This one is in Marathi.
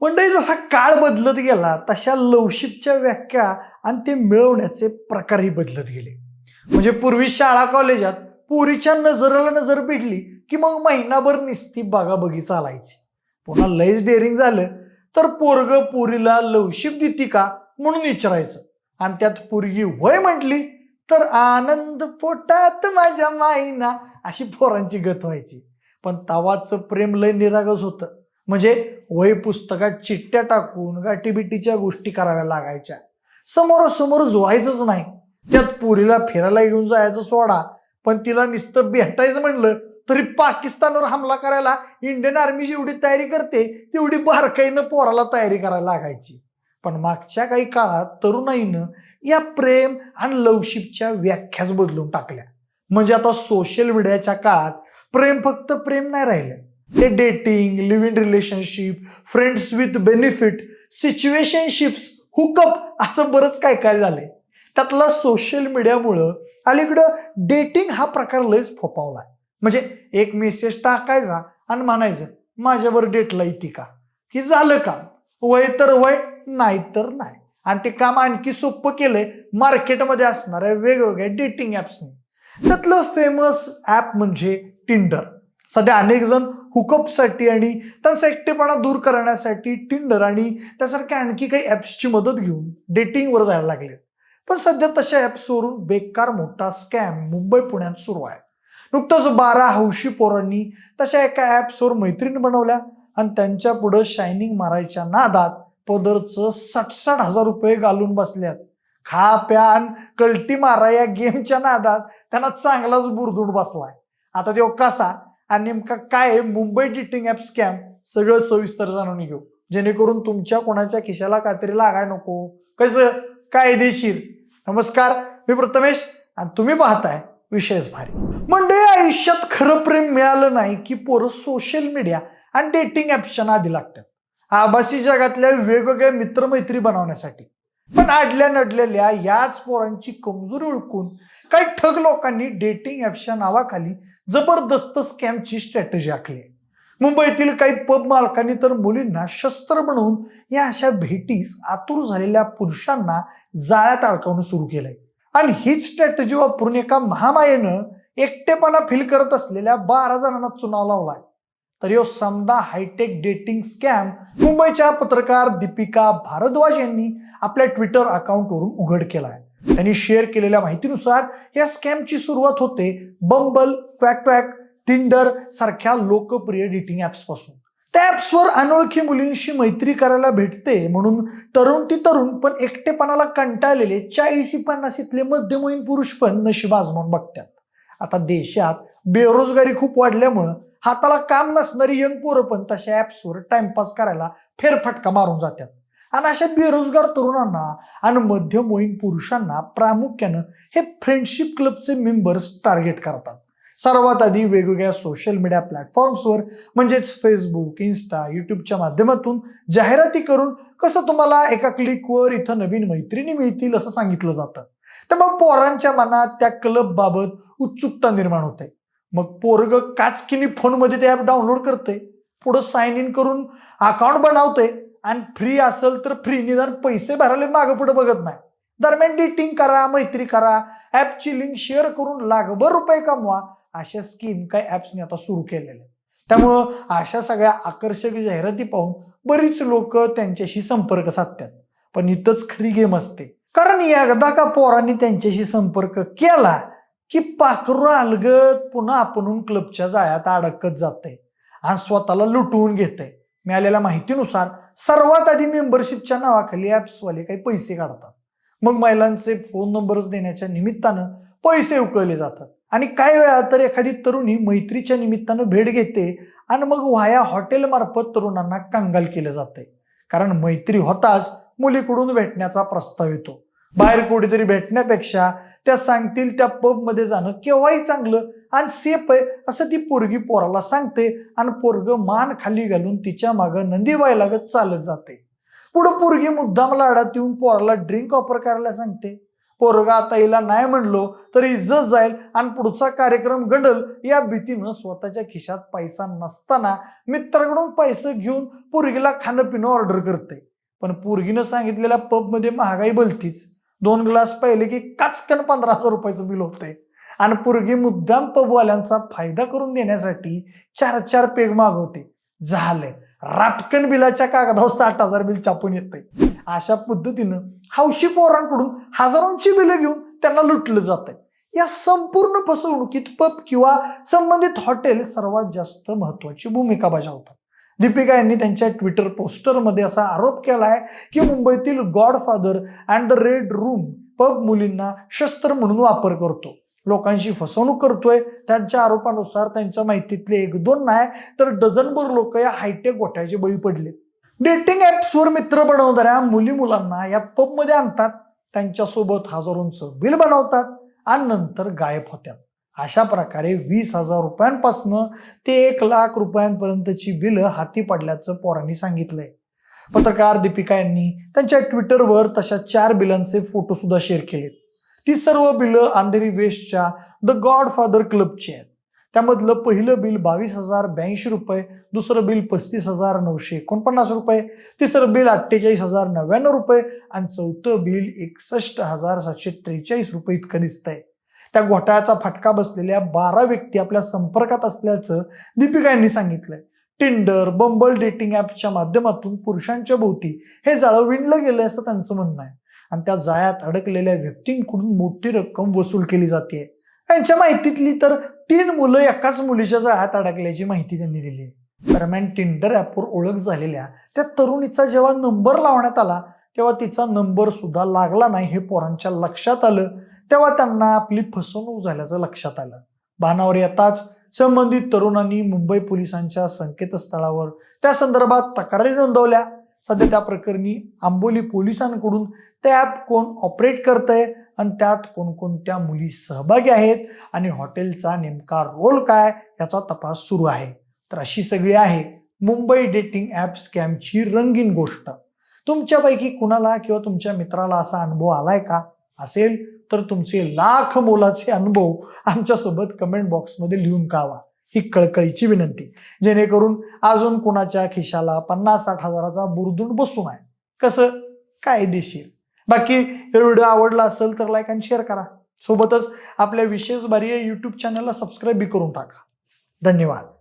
मंडळी जसा काळ बदलत गेला तशा लवशिपच्या व्याख्या आणि ते मिळवण्याचे प्रकारही बदलत गेले. म्हणजे पूर्वी शाळा कॉलेजात पुरीच्या नजरेला नजर भेटली की मग महिनाभर निस्ती बागाबगी चालायची. पुन्हा लयच डेअरिंग झालं तर पोरग पुरीला लवशिप देती का म्हणून विचारायचं. आणि त्यात पोरगी वय म्हटली तर आनंद पोटात माझ्या माईना अशी पोरांची गत व्हायची. पण तवाचं प्रेम लय निरागस होतं. म्हणजे वय पुस्तकात चिठ्ठ्या टाकून गाठीबिटीच्या गोष्टी कराव्या लागायच्या. समोरासमोर जोडायचंच नाही. त्यात पुरीला फिरायला घेऊन जायचं सोडा पण तिला निस्तब्बी भेटायचं म्हणलं तरी पाकिस्तानवर हमला करायला इंडियन आर्मी जेवढी तयारी करते तेवढी बारकाईनं पोराला तयारी करायला लागायची. पण मागच्या काही काळात तरुणाईनं या प्रेम आणि लवशिपच्या व्याख्याच बदलून टाकल्या. म्हणजे आता सोशल मीडियाच्या काळात प्रेम फक्त प्रेम नाही राहिलं. ते dating live in relationship friends with benefit situationships hookup असं बरंच काय काय झालंय. त्यातला सोशल मीडियामुळं अलीकडं डेटिंग हा प्रकार लयच फोपावलाय. म्हणजे एक मेसेज टाकायचा आणि म्हणायचं माझ्यावर डेटला येते का? की झालं काम? वय तर वय नाही तर नाही. आणि ते काम आणखी सोपं केलंय मार्केटमध्ये असणाऱ्या वेगवेगळ्या डेटिंग ॲप्सनी त्यातलं फेमस ॲप म्हणजे टिंडर सध्या अनेक जण हुकअपसाठी आणि त्यांचा एकटेपणा दूर करण्यासाठी टिंडर आणि त्यासारख्या आणखी काही ॲप्सची मदत घेऊन डेटिंगवर जायला लागले. पण सध्या तशा ॲप्सवरून बेकार मोठा स्कॅम मुंबई पुण्यात सुरू आहे. नुकतंच बारा हौशी पोरांनी तशा एका ॲप्सवर मैत्रीण बनवल्या आणि त्यांच्या पुढं शायनिंग मारायच्या नादात पदरचं साठ हजार रुपये घालून बसल्यात. खा प्या कल्टी मारा या गेमच्या नादात त्यांना चांगलाच बुरदूड बसलाय. आता तो कसा? आणि नेमका काय आहे? मुंबई डेटिंग ॲप स्कॅम सगळं सविस्तर जाणून घेऊ. जेणेकरून तुमच्या कोणाच्या खिशाला काहीतरी लागाय नको. कसं? कायदेशीर. नमस्कार मी प्रथमेश आणि तुम्ही पाहताय विशेष भारी. मंडळी आयुष्यात खरं प्रेम मिळालं नाही की पोरं सोशल मीडिया आणि डेटिंग ॲप्सच्या नादी लागतात. आभासी जगातल्या वेगवेगळ्या मित्रमैत्री बनवण्यासाठी. पण आडल्या नडलेल्या याच पोरांची कमजोरी ओळखून काही ठग लोकांनी डेटिंग ॲप्सच्या नावाखाली जबरदस्त स्कॅमची स्ट्रॅटेजी आखली. मुंबईतील काही पब मालकांनी तर मुलींना शस्त्र बनवून या अशा भेटीस आतुर झालेल्या पुरुषांना जाळ्यात अडकवणं सुरू केलंय. आणि हीच स्ट्रॅटेजी वापरून एका महामायेनं एकटेपणा फील करत असलेल्या बारा जणांना चुनाव लावलाय. तर यो समदा हायटेक डेटिंग स्कॅम मुंबईच्या पत्रकार दीपिका भारद्वाज यांनी आपल्या ट्विटर अकाउंटवरून उघड केला आहे त्यांनी शेअर केलेल्या माहितीनुसार या स्कॅमची सुरुवात होते बंबल क्वॅक क्वॅक टिंडर सारख्या लोकप्रिय डेटिंग ॲप्सपासून त्या ॲप्सवर अनोळखी मुलींशी मैत्री करायला भेटते म्हणून तरुण ती तरुण पण एकटेपणाला कंटाळलेले चाळीसी पन्नासीतले मध्यमहीन पुरुष पण नशीब आजमावून बघतात. आता देशात बेरोजगारी खूप वाढल्यामुळं हाताला काम नसणारी यंग पोरं पण तशा ॲप्सवर टाइमपास करायला फेरफटका मारून जातात आणि अशा बेरोजगार तरुणांना आणि मध्यमवयीन पुरुषांना प्रामुख्यानं हे फ्रेंडशिप क्लबचे मेंबर्स टार्गेट करतात. सर्वात आधी वेगवेगळ्या सोशल मीडिया प्लॅटफॉर्म्सवर म्हणजेच फेसबुक इन्स्टा यूट्यूबच्या माध्यमातून जाहिराती करून कसं तुम्हाला एका क्लिकवर इथं नवीन मैत्रिणी मिळतील असं सांगितलं जातं? त्यामुळे पोरांच्या मनात त्या क्लब बाबत उत्सुकता निर्माण होते. मग पोरग काचकिनी फोनमध्ये ते ॲप डाउनलोड करते पुढं साइन इन करून अकाउंट बनवते आणि फ्री असेल तर फ्री निदान पैसे भरायला मागं पुढे बघत नाही. दरम्यान डेटिंग करा मैत्री करा ॲपची लिंक शेअर करून लाखभर रुपये कमवा अशा स्कीम काही ॲप्सने आता सुरू केलेल्या त्यामुळं अशा सगळ्या आकर्षक जाहिराती पाहून बरीच लोक त्यांच्याशी संपर्क साधतात. पण इथंच खरी गेम असते. कारण एकदा का पोरांनी त्यांच्याशी संपर्क केला की पाखरू अलगत पुन्हा आपण क्लबच्या जाळ्यात अडकत जाते आणि स्वतःला लुटवून घेते मिळालेल्या माहितीनुसार सर्वात आधी मेंबरशिपच्या नावाखाली ॲप्सवाले काही पैसे काढतात. मग महिलांचे फोन नंबर्स देण्याच्या निमित्तानं पैसे उकळले जातात. आणि काही वेळा तर एखादी तरुणी मैत्रीच्या निमित्तानं भेट घेते आणि मग वाया हॉटेलमार्फत तरुणांना कंगाल केलं जाते कारण मैत्री होताच मुलीकडून भेटण्याचा प्रस्ताव येतो. बाहेर कुठेतरी भेटण्यापेक्षा त्या सांगतील त्या पबमध्ये जाणं केव्हाही चांगलं आणि सेफ आहे असं ती पोरगी पोराला सांगते आणि पोरग मान खाली घालून तिच्या मागं नंदीबाई लागत चालत जाते. पुढं पोरगी मुद्दाम लाडात येऊन पोराला ड्रिंक ऑफर करायला सांगते. पोरगा आता हिला नाही म्हणलो तर इज्जत जाईल आणि पुढचा कार्यक्रम गंडल या भीतीनं स्वतःच्या खिशात पैसा नसताना मित्राकडून पैसे घेऊन पोरगीला खाणं पिणं ऑर्डर करते. पण पोरगीनं सांगितलेल्या पबमध्ये महागाई बोलतीच. दोन ग्लास पाहिले की काचकन पंधरा हजार रुपयाचं बिल होतंय. आणि पोरगी मुद्दाम पबवाल्यांचा फायदा करून देण्यासाठी चार चार पेग मागवते. झालंय. रापकन बिलाच्या कागदावर साठ हजार बिल छापून येतंय. अशा पद्धतीनं हौशी पोरांकडून हजारोंची बिलं घेऊन त्यांना लुटलं जात या संपूर्ण फसवणुकीत पब किंवा संबंधित हॉटेल सर्वात जास्त महत्वाची भूमिका बजावतात. दीपिका यांनी त्यांच्या ट्विटर पोस्टरमध्ये असा आरोप केला आहे की मुंबईतील Godfather and the red room pub मुलींना शस्त्र म्हणून वापर करतो. लोकांशी फसवणूक करतोय त्यांच्या आरोपानुसार त्यांच्या माहितीतले एक दोन नाही तर डझनभर लोक या हायटेक गोठ्याचे बळी पडले डेटिंग ऍप्सवर मित्र बनवणाऱ्या मुली मुलांना या पबमध्ये आणतात त्यांच्यासोबत हजारोंचं बिल बनवतात आणि नंतर गायब होत्या अशा प्रकारे वीस हजार रुपयांपासनं ते एक लाख रुपयांपर्यंतची बिलं हाती पडल्याचं पोरांनी सांगितलंय. पत्रकार दीपिका यांनी त्यांच्या ट्विटरवर तशा चार बिलांचे फोटो सुद्धा शेअर केलेत. ती सर्व बिलं अंधेरी वेस्टच्या द गॉड फादर क्लबची आहेत. त्यामधलं पहिलं बिल बावीस हजार ब्याऐंशी रुपये दुसरं बिल पस्तीस हजार नऊशे एकोणपन्नास रुपये तिसरं बिल अठ्ठेचाळीस हजार नव्याण्णव रुपये आणि चौथं बिल एकसष्ट हजार सातशे त्रेचाळीस रुपये इतकं दिसतंय. त्या घोटाळ्याचा फटका बसलेल्या बारा व्यक्ती आपल्या संपर्कात असल्याचं दीपिका यांनी सांगितलंय. टिंडर बंबल डेटिंग ॲपच्या माध्यमातून पुरुषांच्या भोवती हे जाळं विणलं गेलं असं त्यांचं म्हणणं आहे. आणि त्या जाळ्यात अडकलेल्या व्यक्तींकडून मोठी रक्कम वसूल केली जाते. यांच्या माहितीतली तर तीन मुलं एकाच मुलीच्या जाळ्यात अडकल्याची माहिती त्यांनी दिली. दरम्यान टिंडर ॲपवर ओळख झालेल्या त्या तरुणीचा जेव्हा नंबर लावण्यात आला तेव्हा तिचा नंबर सुद्धा लागला नाही हे पोरांच्या लक्षात आलं. तेव्हा त्यांना आपली फसवणूक झाल्याचं लक्षात आलं. भानावर येताच संबंधित तरुणांनी मुंबई पोलिसांच्या संकेतस्थळावर त्या संदर्भात तक्रारी नोंदवल्या. सध्या त्या प्रकरणी आंबोली पोलिसांकडून ते ॲप कोण ऑपरेट करतंय आणि त्यात कोणकोणत्या मुली सहभागी आहेत आणि हॉटेलचा नेमका रोल काय याचा तपास सुरू आहे. तर अशी सगळी आहे मुंबई डेटिंग ॲप स्कॅमची रंगीन गोष्ट. तुमच्यापैकी कुणाला किंवा तुमच्या मित्राला असा अनुभव आलाय का? असेल तर तुमचे लाख मोलाचे अनुभव आमच्यासोबत कमेंट बॉक्समध्ये लिहून कळवा ही कळकळीची विनंती. जेणेकरून अजून कुणाच्या खिशाला पन्नास साठ हजाराचा बुरदुंड बसून आहे कसं? कायदेशीर. बाकी हे व्हिडिओ आवडला असेल तर लाईक आणि शेअर करा. सोबतच आपल्या विशेष बारी यूट्यूब चॅनलला सबस्क्राईब करून टाका. धन्यवाद.